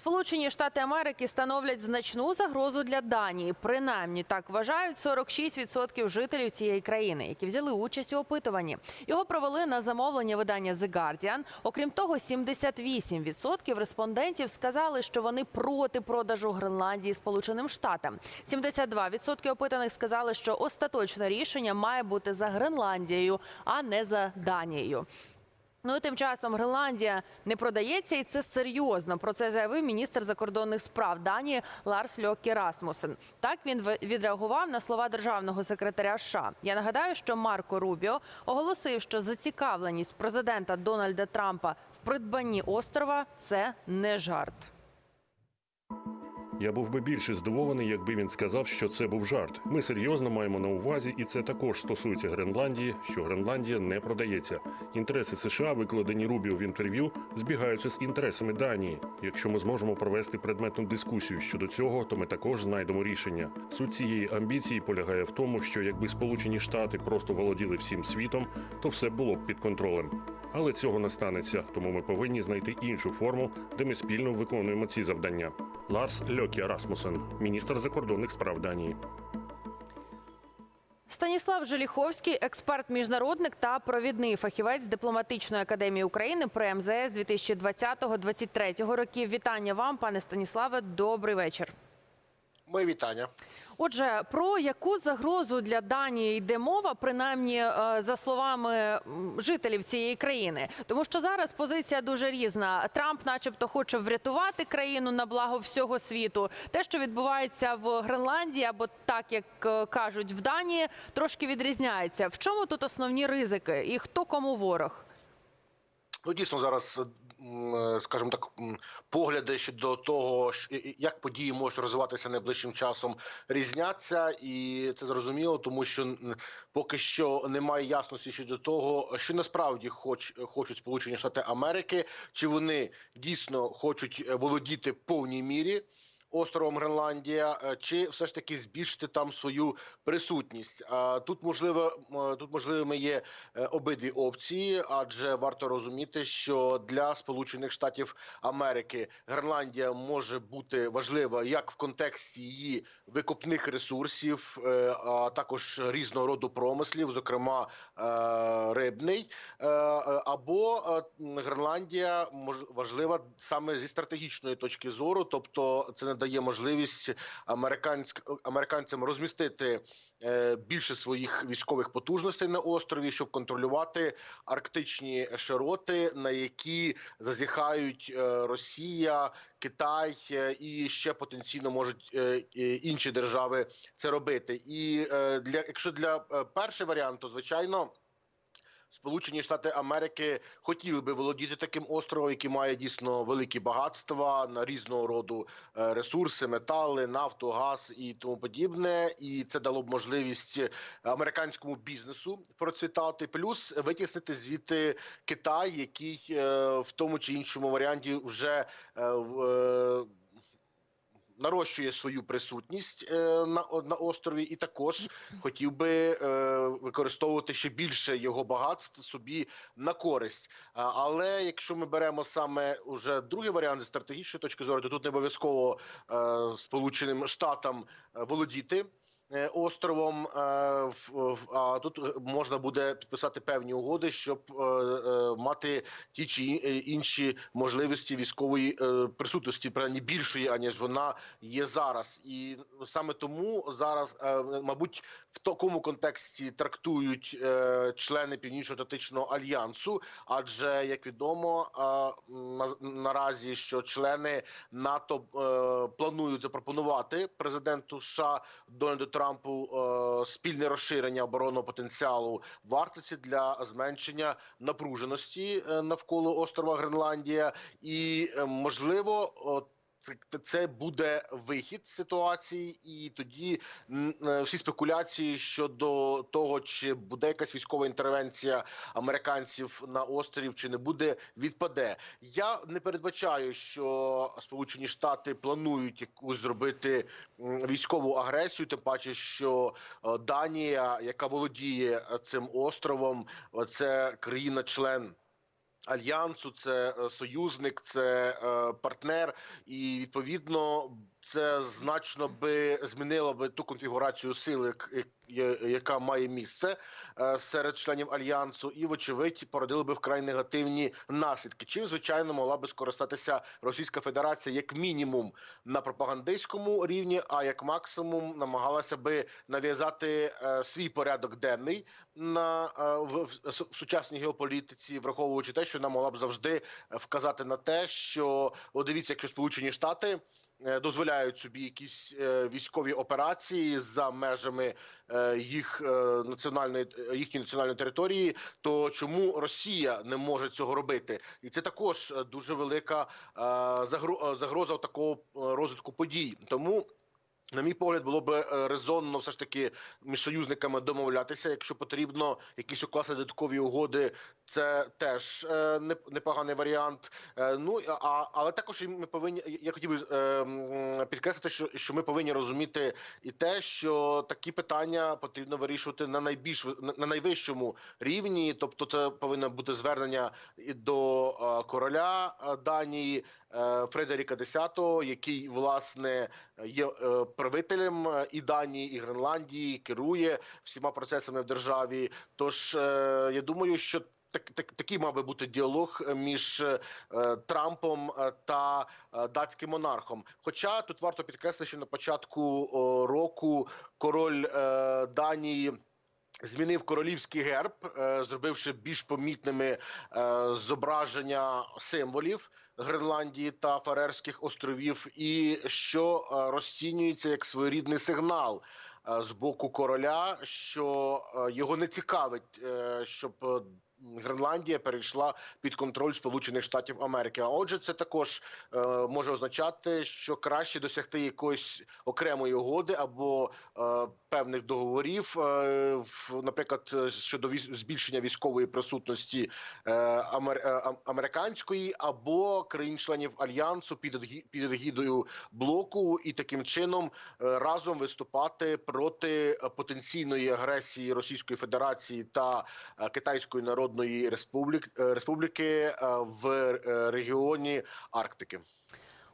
Сполучені Штати Америки становлять значну загрозу для Данії. Принаймні так вважають 46% жителів цієї країни, які взяли участь у опитуванні. Його провели на замовлення видання The Guardian. Окрім того, 78% респондентів сказали, що вони проти продажу Гренландії Сполученим Штатам. 72% опитаних сказали, що остаточне рішення має бути за Гренландією, а не за Данією. Ну і тим часом Гренландія не продається, і це серйозно. Про це заявив міністр закордонних справ Данії Ларс Льокі Расмусен. Так він відреагував на слова державного секретаря США. Я нагадаю, що Марко Рубіо оголосив, що зацікавленість президента Дональда Трампа в придбанні острова це не жарт. Я був би більше здивований, якби він сказав, що це був жарт. Ми серйозно маємо на увазі, і це також стосується Гренландії, що Гренландія не продається. Інтереси США, викладені Рубіо в інтерв'ю, збігаються з інтересами Данії. Якщо ми зможемо провести предметну дискусію щодо цього, то ми також знайдемо рішення. Суть цієї амбіції полягає в тому, що якби Сполучені Штати просто володіли всім світом, то все було б під контролем. Але цього не станеться, тому ми повинні знайти іншу форму, де ми спільно виконуємо ці завдання. Ларс Льокі Расмусен, міністр закордонних справ Данії. Станіслав Желіховський, експерт міжнародник та провідний фахівець дипломатичної академії України при МЗС 2020-2023 років. Вітання вам, пане Станіславе. Добрий вечір. Мої вітання. Отже, про яку загрозу для Данії йде мова, принаймні е, за словами жителів цієї країни, тому що зараз позиція дуже різна. Трамп, начебто, хоче врятувати країну на благо всього світу. Те, що відбувається в Гренландії, або так як е, кажуть в Данії, трошки відрізняється. В чому тут основні ризики, і хто кому ворог? Ну дійсно зараз, м, скажімо так, погляди щодо того, як події можуть розвиватися найближчим часом, різняться, і це зрозуміло, тому що поки що немає ясності щодо того, що насправді хоч хочуть Сполучені Штати Америки, чи вони дійсно хочуть е, володіти повній мірі. Островом Гренландія, е, чи все ж таки збільшити там свою присутність? Тут можливо тут можливими є е, обидві опції, адже варто розуміти, що для Сполучених Штатів Америки Гренландія може бути важлива як в контексті її викопних ресурсів, е, а також різного роду промислів, зокрема е, рибний, Е, е, або е, Гренландія важлива саме зі стратегічної точки зору, тобто це надає можливість американцям розмістити е, більше своїх військових потужностей на острові, щоб контролювати арктичні широти, на які зазіхають е, Росія, Китай е, і ще потенційно можуть інші держави це робити. І для якщо для е, перший варіант, звичайно. Сполучені Штати Америки хотіли би володіти таким островом, який має дійсно великі багатства на різного роду е, ресурси, метали, нафту, газ і тому подібне. І це дало б можливість американському бізнесу процвітати, плюс витіснити звідти Китай, який е, в тому чи іншому варіанті вже е, в. Нарощує свою присутність е, на, на острові, і також хотів би е, використовувати ще більше його багатств собі на користь. Але якщо ми беремо саме уже другий варіант з стратегічної точки зору, то тут не обов'язково е, Сполученим Штатам володіти. Е, Островом е, а тут можна буде підписати певні угоди, щоб е, мати ті чи інші можливості військової присутності, принаймні більшої, аніж вона є зараз. І саме тому зараз, мабуть, в такому контексті трактують члени Північно-Атлантичного альянсу, адже як відомо, наразі що члени НАТО планують запропонувати президенту США Дональду Трампу е, спільне розширення оборонного потенціалу в Арктиці для зменшення напруженості е, навколо острова Гренландія, і е, можливо. Це- буде вихід ситуації, і тоді е, всі спекуляції щодо того, чи буде якась військова інтервенція американців на острів, чи не буде, відпаде. Я не передбачаю, що Сполучені Штати планують якусь зробити військову агресію, тим паче, що е, Данія, яка володіє е, цим островом, це країна-член. Альянсу, це е, союзник, це е, партнер, і відповідно це значно би змінило би ту конфігурацію сил, яка має місце е, серед членів альянсу, і вочевидь породило би вкрай негативні наслідки. Чим звичайно могла би скористатися Російська Федерація як мінімум на пропагандистському рівні, а як максимум намагалася би нав'язати е, свій порядок денний на е, в, в сучасній геополітиці, враховуючи те, що вона могла б завжди вказати на те, що о, дивіться, якщо Сполучені Штати. Е, Дозволяють собі якісь е, військові операції за межами е, їх національної їхньої національної території. То чому Росія не може цього робити? І це також дуже велика загроза такого розвитку подій. Тому на мій погляд, було б е, резонно все ж таки між союзниками домовлятися. Якщо потрібно якісь укласти додаткові угоди, це теж е, непоганий варіант. Е, ну а але також ми повинні. Я хотів би підкреслити, що, що ми повинні розуміти і те, що такі питання потрібно вирішувати на найбільш на- на найвищому рівні. Тобто, це повинно бути звернення і до короля Данії Фредеріка X, який власне є е, правителем е, і Данії, і Гренландії, керує всіма процесами в державі. Тож е, я думаю, що так, так, такий мав би бути діалог між е, Трампом та е, датським монархом. Хоча тут варто підкреслити, що на початку о, року король е, Данії. Змінив королівський герб, е, зробивши більш помітними е, зображення символів Гренландії та Фарерських островів, і що е, розцінюється як своєрідний сигнал з боку короля, що його не цікавить, щоб Гренландія перейшла під контроль Сполучених Штатів Америки. А отже, це також е, може означати, що краще досягти якоїсь окремої угоди або е, певних договорів, е, наприклад, щодо військ- збільшення військової присутності амер, американської або країн-членів альянсу під егі- під егідою блоку, і таким чином разом виступати проти потенційної агресії Російської Федерації та Китайської Народної е, Республіки е, в е, регіоні Арктики.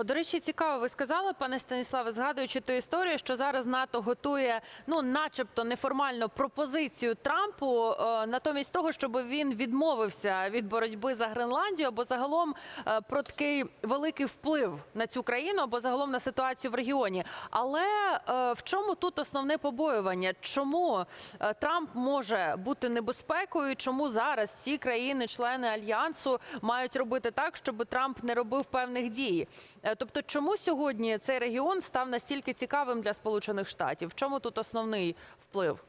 От, до речі, цікаво, ви сказали, пане Станіславе, згадуючи ту історію, що зараз НАТО готує, ну, начебто, неформально пропозицію Трампу, е, натомість того, щоб він відмовився від боротьби за Гренландію або загалом е, про такий великий вплив на цю країну, або загалом на ситуацію в регіоні. Але е, в чому тут основне побоювання? Чому е, Трамп може бути небезпекою? Чому зараз всі країни-члени альянсу мають робити так, щоб Трамп не робив певних дій? Е, Тобто, чому сьогодні цей регіон став настільки цікавим для Сполучених Штатів? В чому тут основний вплив?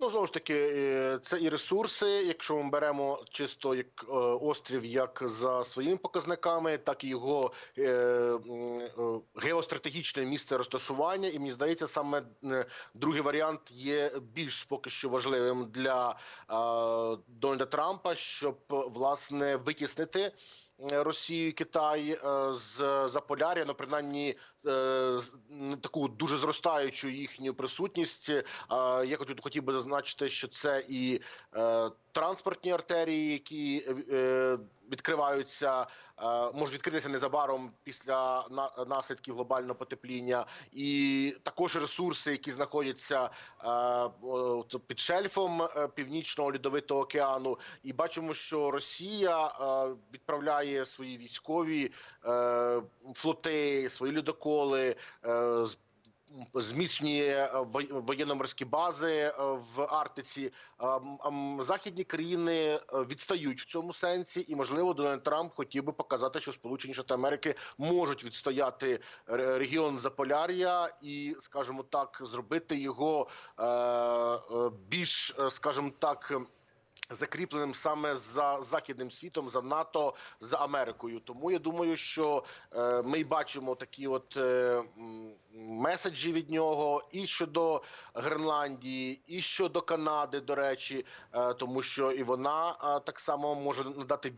Ну знову ж таки, е, це і ресурси. Якщо ми беремо чисто як е, острів, як за своїми показниками, так і його геостратегічне місце розташування. І мені здається, саме другий варіант є більш поки що важливим для Дональда Трампа, щоб власне витіснити. Росію, і Китай е, з Заполяр'я, ну принаймні е, таку дуже зростаючу їхню присутність. Е, Я хотів, би зазначити, що це і транспортні артерії, які е, відкриваються, е, можуть відкритися незабаром після на- наслідків глобального потепління, і також ресурси, які знаходяться е, під шельфом північного льодовитого океану. І бачимо, що Росія відправляє свої військові флоти, свої льодоколи. е, з- Зміцнює е, воєнно-морські бази е, в Арктиці. А, м, а, м, Західні країни е, відстають в цьому сенсі, і можливо Дональд Трамп хотів би показати, що Сполучені Штати Америки можуть відстояти регіон Заполяр'я і, скажімо так, зробити його більш, скажімо так. Закріпленим саме за західним світом, за НАТО, за Америкою. Тому я думаю, що е, ми бачимо такі от е, меседжі від нього і щодо Гренландії, і щодо Канади, до речі, е, тому що і вона так само може надати.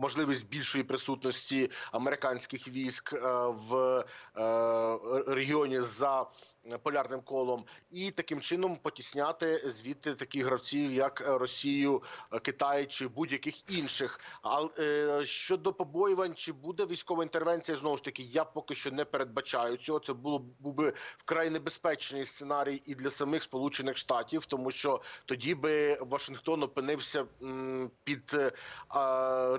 Можливість більшої присутності американських військ в регіоні за полярним колом, і таким чином потісняти звідти таких гравців, як е, Росію, е, Китай чи будь-яких інших. А е, щодо побоювань, чи буде військова інтервенція, знову ж таки, я поки що не передбачаю цього. Це було був би вкрай небезпечний сценарій і для самих Сполучених Штатів, тому що тоді би Вашингтон опинився під е,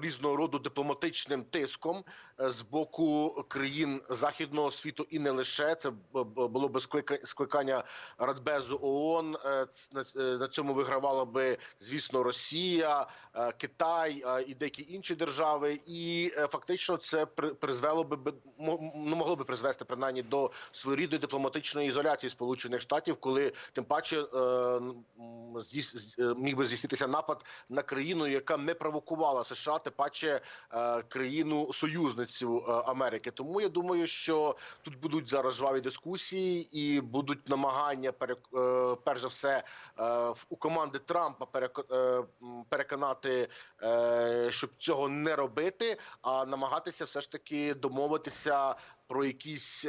різного роду дипломатичним тиском е, з боку країн західного світу, і не лише це було би скликання Радбезу ООН. Е, На, е, цьому вигравала би, звісно, Росія, е, Китай і деякі інші держави, і фактично це при- призвело би ну, могло би призвести принаймні до своєрідної дипломатичної ізоляції Сполучених Штатів, коли тим паче міг би здійснитися напад на країну, яка не провокувала США, тим паче країну союзницю Америки. Тому я думаю, що тут будуть зараз жваві дискусії і будуть намагання перек- е, перш за все е, у команди Трампа е, переконати, щоб цього не робити, а намагатися все ж таки домовитися. Про якісь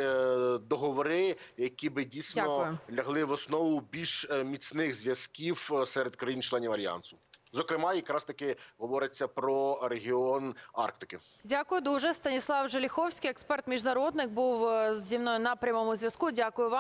договори, які би дійсно Дякую. лягли в основу більш міцних зв'язків серед країн-членів альянсу. Зокрема, якраз таки говориться про регіон Арктики. Дякую дуже. Станіслав Желіховський, експерт міжнародник, був зі мною на прямому зв'язку. Дякую вам.